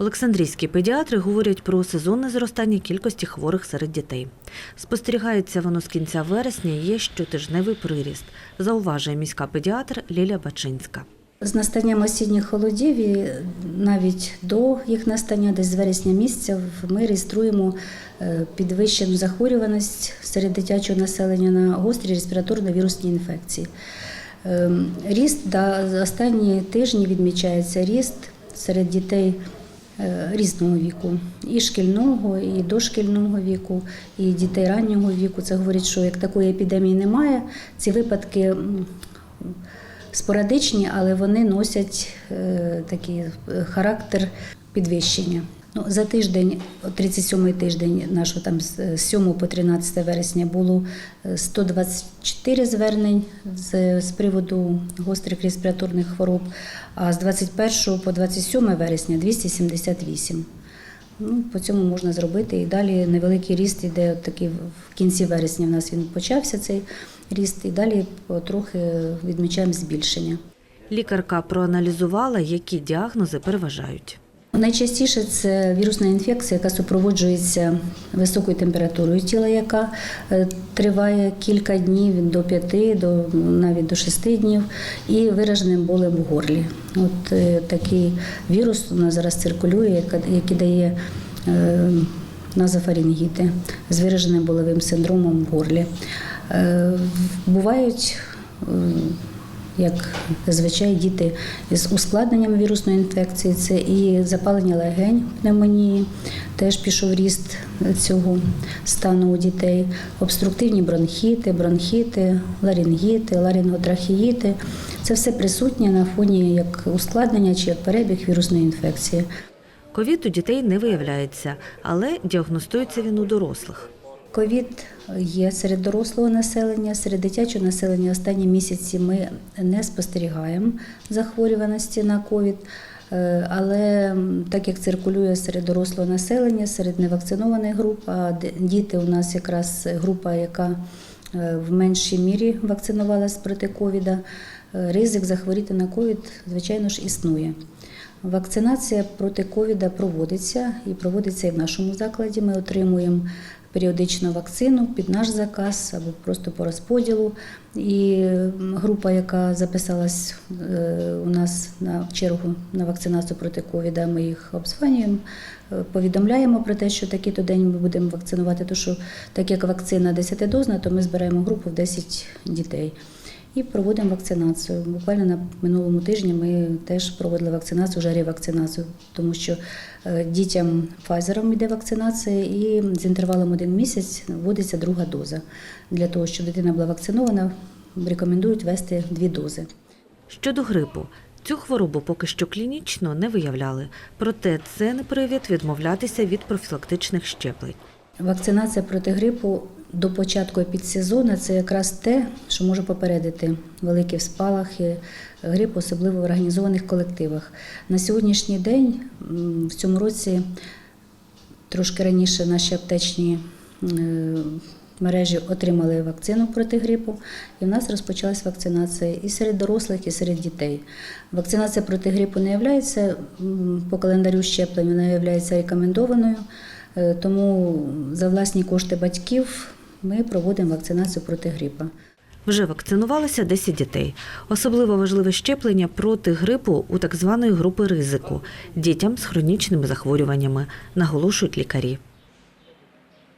Олександрійські педіатри говорять про сезонне зростання кількості хворих серед дітей. Спостерігається воно з кінця вересня є щотижневий приріст, зауважує міська педіатр Ліля Бачинська. З настанням осінніх холодів і навіть до їх настання, десь з вересня місяця, ми реєструємо е, підвищену захворюваність серед дитячого населення на гострі респіраторно-вірусні інфекції. Ем, Ріст за останні тижні відмічається ріст серед дітей різного віку, і шкільного, і дошкільного віку, і дітей раннього віку. Це говорить, що як такої епідемії немає, ці випадки спорадичні, але вони носять е, такий е, характер підвищення. Ну, за тиждень, 37-й тиждень нашого там з 7 по 13 вересня було е, 124 звернень з, з приводу гострих респіраторних хвороб, а з 21 по 27 вересня 278. Ну, по цьому можна зробити. І далі невеликий ріст іде от такий в кінці вересня. У нас він почався цей ріст, і далі потрохи відмічаємо збільшення. Лікарка проаналізувала, які діагнози переважають. Найчастіше це вірусна інфекція, яка супроводжується високою температурою тіла, яка е, триває кілька днів до п'яти, до навіть до шести днів, і вираженим болем в горлі. От е, такий вірус у нас зараз циркулює, який дає е, назофарингіти з вираженим болевим синдромом в горлі. Бувають як зазвичай діти з ускладненням вірусної інфекції, це і запалення легень, пневмонії, теж пішов ріст цього стану у дітей, обструктивні бронхіти, бронхіти, ларингіти, ларинготрахеїти. Це все присутнє на фоні як ускладнення чи як перебіг вірусної інфекції. Ковід у дітей не виявляється, але діагностується він у дорослих. Ковід є серед дорослого населення, серед дитячого населення останні місяці ми не спостерігаємо захворюваності на ковід. Е, Але так як циркулює серед дорослого населення, серед невакцинованих груп, а діти у нас якраз група, яка е, в меншій мірі вакцинувалась проти ковіда, е, ризик захворіти на ковід, звичайно ж, існує. Вакцинація проти ковіда проводиться і проводиться і в нашому закладі. Ми отримуємо періодично вакцину під наш заказ або просто по розподілу. І група, яка записалась е, у нас на чергу на вакцинацію проти ковіда, ми їх обзванюємо, е, повідомляємо про те, що такий-то день ми будемо вакцинувати. Тому що так як вакцина 10-дозна, то ми збираємо групу в 10 дітей. І проводимо вакцинацію. Буквально на минулому тижні ми теж проводили вакцинацію, вже ревакцинацію, тому що е, дітям Pfizer йде вакцинація, і з інтервалом один місяць вводиться друга доза. Для того, щоб дитина була вакцинована, рекомендують ввести дві дози. Щодо грипу, цю хворобу поки що клінічно не виявляли, проте це не привід відмовлятися від профілактичних щеплень. Вакцинація проти грипу до початку підсезону це якраз те, що може попередити великі спалахи грипу, особливо в організованих колективах. На сьогоднішній день в цьому році трошки раніше наші аптечні е, мережі отримали вакцину проти грипу, і в нас розпочалась вакцинація і серед дорослих, і серед дітей. Вакцинація проти грипу не є по календарю щеплень, вона є рекомендованою. Е, Тому за власні кошти батьків ми проводимо вакцинацію проти грипа. Вже вакцинувалися 10 дітей. Особливо важливе щеплення проти грипу у так званої групи ризику дітям з хронічними захворюваннями, наголошують лікарі.